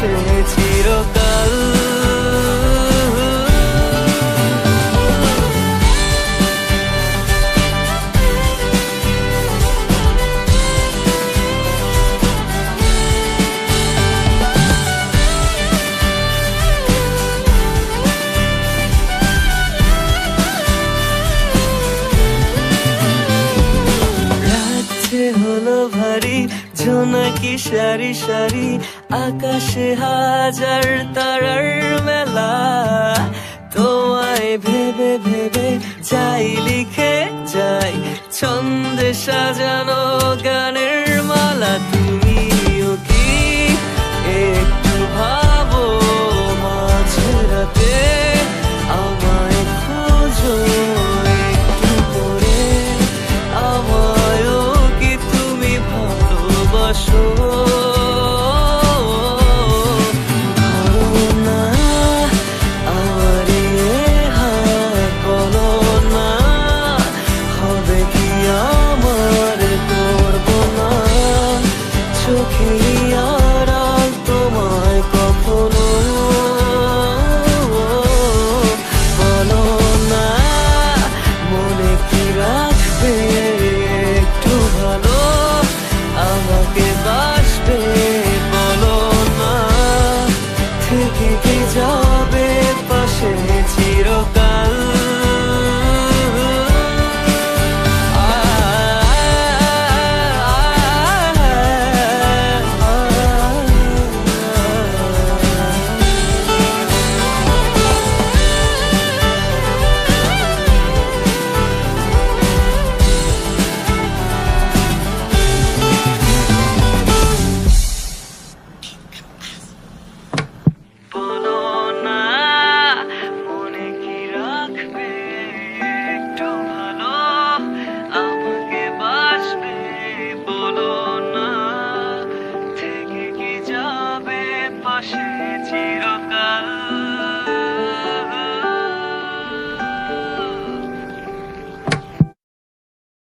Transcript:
সে চিরকাল নাকি সারি সারি আকাশে হাজার তারার মেলা? তোমায় ভেবে ভেবে যাই, লিখে যাই, ছন্দে সাজানো can't